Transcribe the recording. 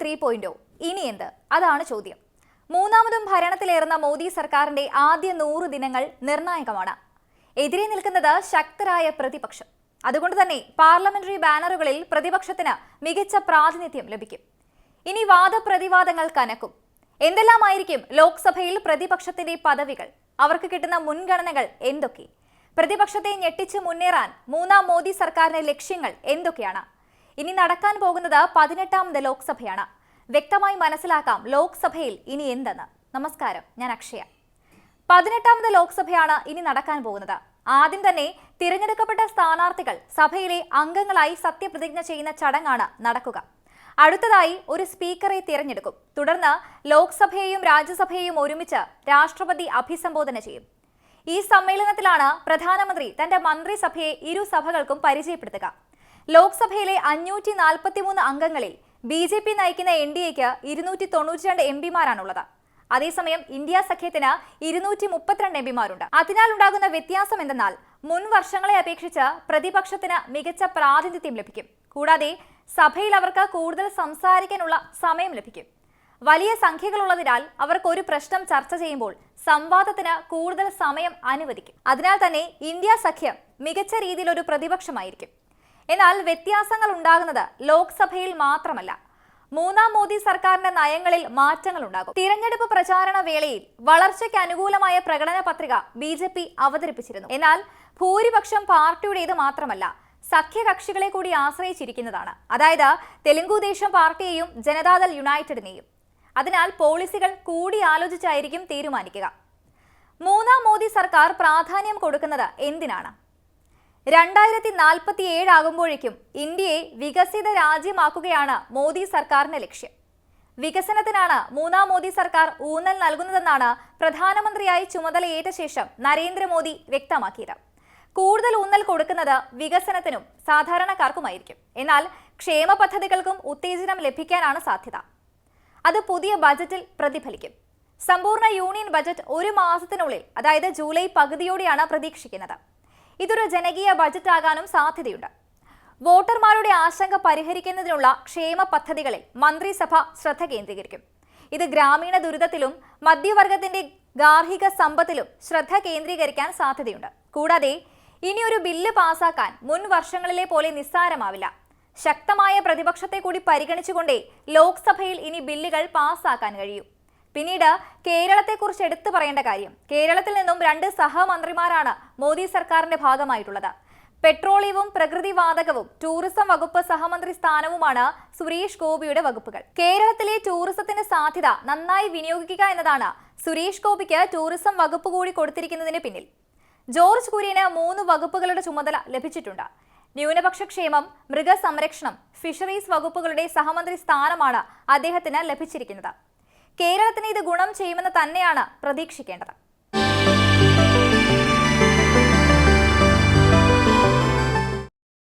Three പോയിന്റോ ഇനി എന്ത്? അതാണ് ചോദ്യം. മൂന്നാമതും ഭരണത്തിലേറുന്ന മോദി സർക്കാരിന്റെ ആദ്യ നൂറ് ദിനങ്ങൾ നിർണായകമാണ്. എതിരെ നിൽക്കുന്നത് ശക്തരായ പ്രതിപക്ഷം. അതുകൊണ്ട് തന്നെ പാർലമെന്ററി ബാനറുകളിൽ പ്രതിപക്ഷത്തിന് മികച്ച പ്രാതിനിധ്യം ലഭിക്കും. ഇനി വാദപ്രതിവാദങ്ങൾ കനക്കും. എന്തെല്ലാമായിരിക്കും ലോക്സഭയിൽ പ്രതിപക്ഷത്തിന്റെ പദവികൾ? അവർക്ക് കിട്ടുന്ന മുൻഗണനകൾ എന്തൊക്കെ? പ്രതിപക്ഷത്തെ ഞെട്ടിച്ച് മുന്നേറാൻ മൂന്നാം മോദി സർക്കാരിന്റെ ലക്ഷ്യങ്ങൾ എന്തൊക്കെയാണ്? ഇനി നടക്കാൻ പോകുന്നത് പതിനെട്ടാമത് ലോക്സഭയാണ്. വ്യക്തമായി മനസ്സിലാക്കാം ലോക്സഭയിൽ ഇനി എന്തെന്ന്. നമസ്കാരം ഞാൻ അക്ഷയ. പതിനെട്ടാമത് ലോക്സഭയാണ് ഇനി നടക്കാൻ പോകുന്നത്. ആദ്യം തന്നെ തിരഞ്ഞെടുക്കപ്പെട്ട സ്ഥാനാർത്ഥികൾ സഭയിലെ അംഗങ്ങളായി സത്യപ്രതിജ്ഞ ചെയ്യുന്ന ചടങ്ങാണ് നടക്കുക. അടുത്തതായി ഒരു സ്പീക്കറെ തിരഞ്ഞെടുക്കും. തുടർന്ന് ലോക്സഭയെയും രാജ്യസഭയെയും ഒരുമിച്ച് രാഷ്ട്രപതി അഭിസംബോധന ചെയ്യും. ഈ സമ്മേളനത്തിലാണ് പ്രധാനമന്ത്രി തന്റെ മന്ത്രിസഭയെ ഇരു സഭകൾക്കും പരിചയപ്പെടുത്തുക. ലോക്സഭയിലെ അഞ്ഞൂറ്റി നാൽപ്പത്തിമൂന്ന് അംഗങ്ങളിൽ ബി ജെ പി നയിക്കുന്ന എൻ ഡി എക്ക് ഇരുന്നൂറ്റി തൊണ്ണൂറ്റി രണ്ട് എം പിമാരാണുള്ളത്. അതേസമയം ഇന്ത്യ സഖ്യത്തിന് ഇരുന്നൂറ്റി മുപ്പത്തിരണ്ട് എം പിമാരുണ്ട്. അതിനാൽ ഉണ്ടാകുന്ന വ്യത്യാസം എന്തെന്നാൽ മുൻ വർഷങ്ങളെ അപേക്ഷിച്ച് പ്രതിപക്ഷത്തിന് മികച്ച പ്രാതിനിധ്യം ലഭിക്കും. കൂടാതെ സഭയിൽ അവർക്ക് കൂടുതൽ സംസാരിക്കാനുള്ള സമയം ലഭിക്കും. വലിയ സംഖ്യകളുള്ളതിനാൽ അവർക്ക് ഒരു പ്രശ്നം ചർച്ച ചെയ്യുമ്പോൾ സംവാദത്തിന് കൂടുതൽ സമയം അനുവദിക്കും. അതിനാൽ തന്നെ ഇന്ത്യ സഖ്യം മികച്ച രീതിയിൽ ഒരു പ്രതിപക്ഷമായിരിക്കും. എന്നാൽ വ്യത്യാസങ്ങൾ ഉണ്ടാകുന്നത് ലോക്സഭയിൽ മാത്രമല്ല. മൂന്നാം മോദി സർക്കാരിന്റെ നയങ്ങളിൽ മാറ്റങ്ങൾ ഉണ്ടാകും. തിരഞ്ഞെടുപ്പ് പ്രചാരണ വേളയിൽ വളർച്ചയ്ക്ക് അനുകൂലമായ പ്രകടന പത്രിക ബി ജെ പി അവതരിപ്പിച്ചിരുന്നു. എന്നാൽ ഭൂരിപക്ഷം പാർട്ടിയുടേത് മാത്രമല്ല സഖ്യകക്ഷികളെ കൂടി ആശ്രയിച്ചിരിക്കുന്നതാണ്. അതായത് തെലുങ്കുദേശം പാർട്ടിയെയും ജനതാദൾ യുണൈറ്റഡിനെയും. അതിനാൽ പോളിസികൾ കൂടി ആലോചിച്ചായിരിക്കും തീരുമാനിക്കുക. മൂന്നാം മോദി സർക്കാർ പ്രാധാന്യം കൊടുക്കുന്നത് എന്തിനാണ്? രണ്ടായിരത്തി നാൽപ്പത്തി ഏഴാകുമ്പോഴേക്കും ഇന്ത്യയെ വികസിത രാജ്യമാക്കുകയാണ് മോദി സർക്കാരിന്റെ ലക്ഷ്യം. വികസനത്തിനാണ് മൂന്നാം മോദി സർക്കാർ ഊന്നൽ നൽകുന്നതെന്നാണ് പ്രധാനമന്ത്രിയായി ചുമതലയേറ്റ ശേഷം നരേന്ദ്രമോദി വ്യക്തമാക്കിയത്. കൂടുതൽ ഊന്നൽ കൊടുക്കുന്നത് വികസനത്തിനും സാധാരണക്കാർക്കുമായിരിക്കും. എന്നാൽ ക്ഷേമ പദ്ധതികൾക്കും ഉത്തേജനം ലഭിക്കാനാണ് സാധ്യത. അത് പുതിയ ബജറ്റിൽ പ്രതിഫലിക്കും. സമ്പൂർണ യൂണിയൻ ബജറ്റ് ഒരു മാസത്തിനുള്ളിൽ അതായത് ജൂലൈ പകുതിയോടെയാണ് പ്രതീക്ഷിക്കുന്നത്. ഇതൊരു ജനകീയ ബജറ്റ് ആകാനും സാധ്യതയുണ്ട്. വോട്ടർമാരുടെ ആശങ്ക പരിഹരിക്കുന്നതിനുള്ള ക്ഷേമ പദ്ധതികളിൽ മന്ത്രിസഭ ശ്രദ്ധ കേന്ദ്രീകരിക്കും. ഇത് ഗ്രാമീണ ദുരിതത്തിലും മധ്യവർഗത്തിന്റെ ഗാർഹിക സമ്പത്തിലും ശ്രദ്ധ കേന്ദ്രീകരിക്കാൻ സാധ്യതയുണ്ട്. കൂടാതെ ഇനി ഒരു ബില്ല് പാസാക്കാൻ മുൻ വർഷങ്ങളിലെ പോലെ നിസ്സാരമാവില്ല. ശക്തമായ പ്രതിപക്ഷത്തെ കൂടി പരിഗണിച്ചുകൊണ്ടേ ലോക്സഭയിൽ ഇനി ബില്ലുകൾ പാസാക്കാൻ കഴിയൂ. പിന്നീട് കേരളത്തെക്കുറിച്ച് എടുത്തു പറയേണ്ട കാര്യം കേരളത്തിൽ നിന്നും രണ്ട് സഹമന്ത്രിമാരാണ് മോദി സർക്കാരിന്റെ ഭാഗമായിട്ടുള്ളത്. പെട്രോളിയവും പ്രകൃതിവാതകവും ടൂറിസം വകുപ്പ് സഹമന്ത്രി സ്ഥാനവുമാണ് സുരേഷ് ഗോപിയുടെ വകുപ്പുകൾ. കേരളത്തിലെ ടൂറിസത്തിന്റെ സാധ്യത നന്നായി വിനിയോഗിക്കുക എന്നതാണ് സുരേഷ് ഗോപിക്ക് ടൂറിസം വകുപ്പ് കൂടി കൊടുത്തിരിക്കുന്നതിന് പിന്നിൽ. ജോർജ് കുര്യന് മൂന്ന് വകുപ്പുകളുടെ ചുമതല ലഭിച്ചിട്ടുണ്ട്. ന്യൂനപക്ഷ ക്ഷേമം മൃഗസംരക്ഷണം ഫിഷറീസ് വകുപ്പുകളുടെ സഹമന്ത്രി സ്ഥാനമാണ് അദ്ദേഹത്തിന് ലഭിച്ചിരിക്കുന്നത്. കേരളത്തിന് ഇത് ഗുണം ചെയ്യുമെന്ന് തന്നെയാണ് പ്രതീക്ഷിക്കേണ്ടത്.